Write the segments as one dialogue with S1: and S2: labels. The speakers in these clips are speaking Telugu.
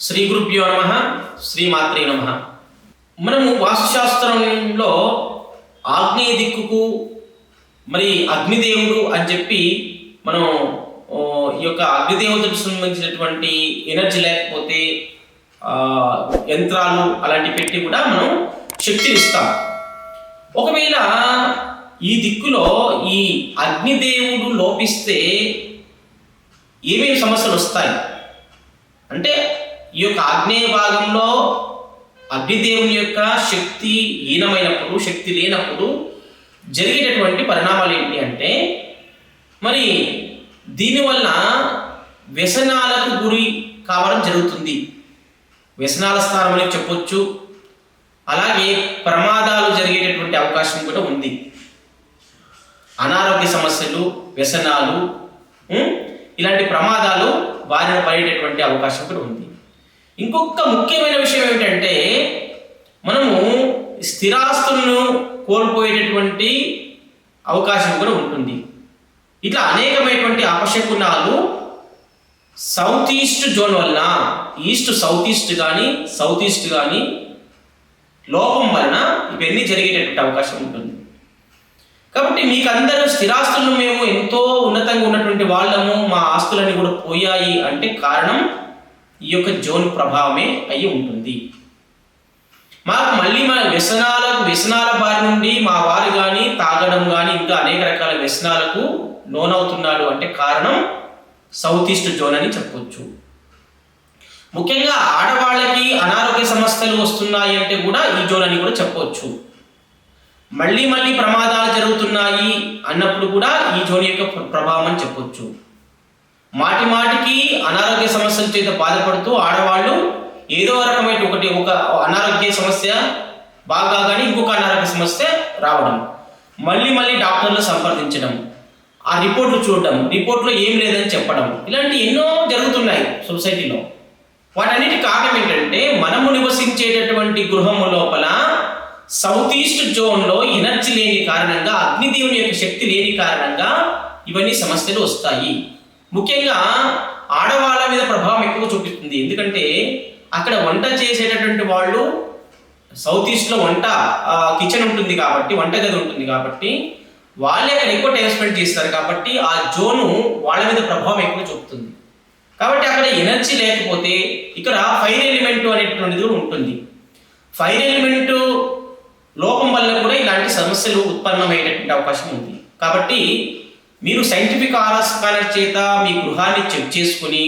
S1: శ్రీ గురుభ్యో నమ శ్రీమాత్రే నమ. మనము వాస్తుశాస్త్రంలో ఆగ్నేయ దిక్కుకు మరి అగ్నిదేవుడు అని చెప్పి మనం ఈ యొక్క అగ్నిదేవతకు సంబంధించినటువంటి ఎనర్జీ లేకపోతే యంత్రాలు అలాంటివి పెట్టి కూడా మనం శక్తిని ఇస్తాం ఒకవేళ ఈ దిక్కులో ఈ అగ్నిదేవుడు లోపిస్తే ఏమేమి సమస్యలు వస్తాయి? అంటే ఈ యొక్క ఆగ్నేయ భాగంలో అగ్నిదేవుని యొక్క శక్తి హీనమైనప్పుడు శక్తి లేనప్పుడు జరిగేటటువంటి పరిణామాలు ఏంటి అంటే మరి దీనివల్ల వ్యసనాలకు గురి కావడం జరుగుతుంది. వ్యసనాల స్థానం అని చెప్పొచ్చు. అలాగే ప్రమాదాలు జరిగేటటువంటి అవకాశం కూడా ఉంది. అనారోగ్య సమస్యలు వ్యసనాలు ఇలాంటి ప్రమాదాలు బారిన పడేటటువంటి అవకాశం కూడా ఉంది. ఇంకొక ముఖ్యమైన విషయం ఏమిటంటే మనము స్థిరాస్తులను కోల్పోయేటటువంటి అవకాశం కూడా ఉంటుంది. ఇట్లా అనేకమైనటువంటి అపశకునాలు సౌత్ ఈస్ట్ జోన్ వలన ఈస్ట్ సౌత్ ఈస్ట్ కానీ సౌత్ ఈస్ట్ కానీ లోపం వలన ఇవన్నీ జరిగేటటువంటి అవకాశం ఉంటుంది. కాబట్టి మీకు అందరూ స్థిరాస్తులను మేము ఎంతో ఉన్నతంగా ఉన్నటువంటి వాళ్ళము మా ఆస్తులన్నీ కూడా పోయాయి అంటే కారణం ఈ యొక్క జోన్ ప్రభావమే అయి ఉంటుంది. మాకు మళ్ళీ మా వ్యసనాలకు వ్యసనాల బారి నుండి మా వారు కానీ తాగడం కానీ ఇంకా అనేక రకాల వ్యసనాలకు లోనవుతున్నాడు అంటే కారణం సౌత్ ఈస్ట్ జోన్ అని చెప్పొచ్చు. ముఖ్యంగా ఆడవాళ్ళకి అనారోగ్య సమస్యలు వస్తున్నాయి అంటే కూడా ఈ జోన్ అని కూడా చెప్పొచ్చు. మళ్ళీ మళ్ళీ ప్రమాదాలు జరుగుతున్నాయి అన్నప్పుడు కూడా ఈ జోన్ యొక్క ప్రభావం అని చెప్పొచ్చు. మాటి మాటికి అనారోగ్య సమస్యల చేత బాధపడుతూ ఆడవాళ్ళు ఏదో రకమైన ఒకటి ఒక అనారోగ్య సమస్య బాగా కానీ ఇంకొక అనారోగ్య సమస్య రావడం. మళ్ళీ మళ్ళీ డాక్టర్లు సంప్రదించడం. ఆ రిపోర్ట్లు చూడడం. రిపోర్ట్లో ఏం లేదని చెప్పడం. ఇలాంటి ఎన్నో జరుగుతున్నాయి సొసైటీలో. వాటన్నిటి కారణం ఏంటంటే మనము నివసించేటటువంటి గృహము లోపల సౌత్ ఈస్ట్ జోన్లో ఎనర్జీ లేని కారణంగా అగ్నిదేవుని యొక్క శక్తి లేని కారణంగా ఇవన్నీ సమస్యలు వస్తాయి. ముఖ్యంగా ఆడవాళ్ళ మీద ప్రభావం ఎక్కువ చూపిస్తుంది. ఎందుకంటే అక్కడ వంట చేసేటటువంటి వాళ్ళు సౌత్ ఈస్ట్లో వంట కిచెన్ ఉంటుంది కాబట్టి వంట గది ఉంటుంది కాబట్టి వాళ్ళే అక్కడ ఎక్కువ టైం స్పెండ్ చేస్తారు కాబట్టి ఆ జోను వాళ్ళ మీద ప్రభావం ఎక్కువ చూపుతుంది. కాబట్టి అక్కడ ఎనర్జీ లేకపోతే ఇక్కడ ఫైర్ ఎలిమెంట్ అనేటువంటిది కూడా ఉంటుంది. ఫైర్ ఎలిమెంట్ లోపం వల్ల కూడా ఇలాంటి సమస్యలు ఉత్పన్నమయ్యేటటువంటి అవకాశం ఉంది. కాబట్టి మీరు సైంటిఫిక్ ఆరాస్కాల చేత మీ గృహాన్ని చెక్ చేసుకుని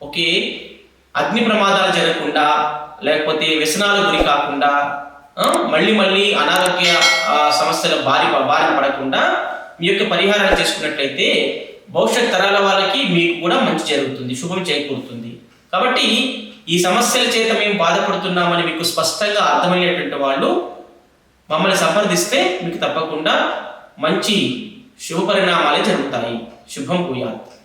S1: ఓకే అగ్ని ప్రమాదాలు జరగకుండా లేకపోతే వ్యసనాలు గురి కాకుండా మళ్ళీ మళ్ళీ అనారోగ్య సమస్యల బారి బారిన పడకుండా మీ యొక్క పరిహారాలు చేసుకున్నట్లయితే భవిష్యత్ తరాల వాళ్ళకి మీకు కూడా మంచి జరుగుతుంది శుభం చేకూరుతుంది. కాబట్టి ఈ సమస్యల చేత మేము బాధపడుతున్నామని మీకు స్పష్టంగా అర్థమయ్యేటువంటి వాళ్ళు మమ్మల్ని సంప్రదిస్తే మీకు తప్పకుండా మంచి శుభపరిణామాలే జరుగుతాయి. శుభం పూయాత్.